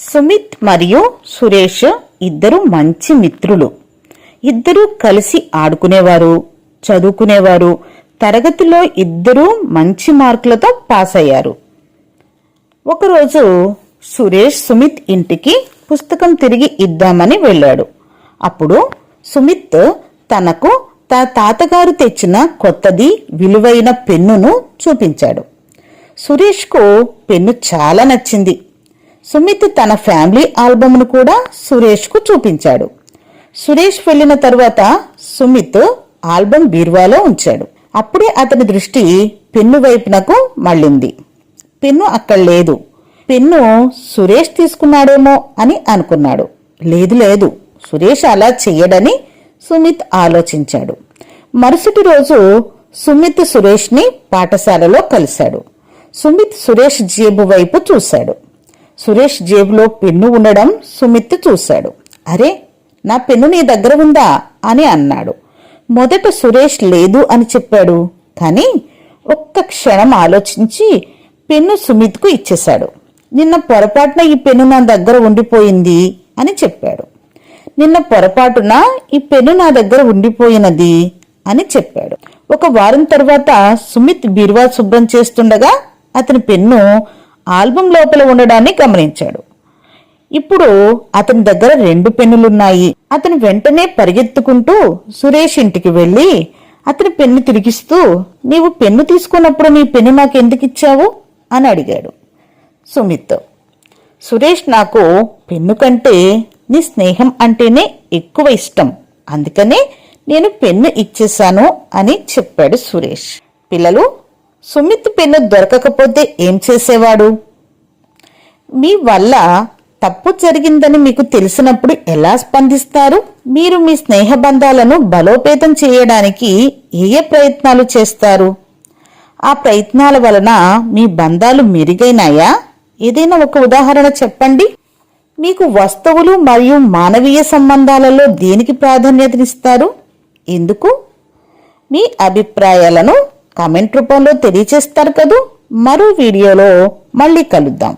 సుమిత్ మరియు సురేష్ ఇద్దరు మంచి మిత్రులు. ఇద్దరూ కలిసి ఆడుకునేవారు చదువుకునేవారు. తరగతిలో ఇద్దరూ మంచి మార్కులతో పాస్ అయ్యారు. ఒకరోజు సురేష్ సుమిత్ ఇంటికి పుస్తకం తిరిగి ఇద్దామని వెళ్ళాడు. అప్పుడు సుమిత్ తనకు తన తాతగారు తెచ్చిన కొత్తది విలువైన పెన్నును చూపించాడు. సురేష్కు పెన్ను చాలా నచ్చింది. సుమిత్ తన ఫ్యామిలీ ఆల్బమ్ను కూడా సురేష్కు చూపించాడు. సురేష్ వెళ్ళిన తరువాత సుమిత్ ఆల్బమ్ బీరువాలో ఉంచాడు. అప్పుడే అతని దృష్టి పెన్ను వైపునకు మళ్ళింది. పెన్ను అక్కడ లేదు. పెన్ను సురేష్ తీసుకున్నాడేమో అని అనుకున్నాడు. లేదు లేదు. సురేష్ అలా చెయ్యడని సుమిత్ ఆలోచించాడు. మరుసటి రోజు సుమిత్ సురేష్ని పాఠశాలలో కలిశాడు. సుమిత్ సురేష్ జేబు వైపు చూశాడు. సురేష్ జేబులో పెన్ను ఉండడం సుమిత్ చూశాడు. అరే నా పెన్ను నీ దగ్గర ఉందా? అని అన్నాడు. మొదట సురేష్ లేదు అని చెప్పాడు. కానీ ఒక్క క్షణం ఆలోచించి పెన్ను సుమిత్కు ఇచ్చేశాడు. నిన్న పొరపాటున ఈ పెన్ను నా దగ్గర ఉండిపోయింది అని చెప్పాడు. నిన్న పొరపాటున ఈ పెన్ను నా దగ్గర ఉండిపోయినది అని చెప్పాడు. ఒక వారం తర్వాత సుమిత్ బీరువా శుభ్రం చేస్తుండగా అతని పెన్ను ఆల్బం లోపల ఉండడాన్ని గమనించాడు. ఇప్పుడు అతని దగ్గర రెండు పెన్నులున్నాయి. అతను వెంటనే పరిగెత్తుకుంటూ సురేష్ ఇంటికి వెళ్ళి అతని పెన్ను తిరిగిస్తూ నీవు పెన్ను తీసుకున్నప్పుడు నీ పెన్ను నాకు ఎందుకు ఇచ్చావు? అని అడిగాడు సుమిత్. సురేష్ నాకు పెన్ను కంటే నీ స్నేహం అంటేనే ఎక్కువ ఇష్టం. అందుకనే నేను పెన్ను ఇచ్చేశాను అని చెప్పాడు సురేష్. పిల్లలు సుమిత్ పెన్ను దొరకకపోతే ఏం చేసేవాడు? మీ వల్ల తప్పు జరిగిందని మీకు తెలిసినప్పుడు ఎలా స్పందిస్తారు? మీరు మీ స్నేహ బంధాలను బలోపేతం చేయడానికి ఏ ఏ ప్రయత్నాలు చేస్తారు? ఆ ప్రయత్నాల వలన మీ బంధాలు మెరుగైనాయా? ఏదైనా ఒక ఉదాహరణ చెప్పండి. మీకు వస్తువులు మరియు మానవీయ సంబంధాలలో దేనికి ప్రాధాన్యతనిస్తారు? ఎందుకు? మీ అభిప్రాయాలను కామెంట్ రూపంలో తెలియచేస్తారు కదూ? మరో వీడియోలో మళ్ళీ కలుద్దాం.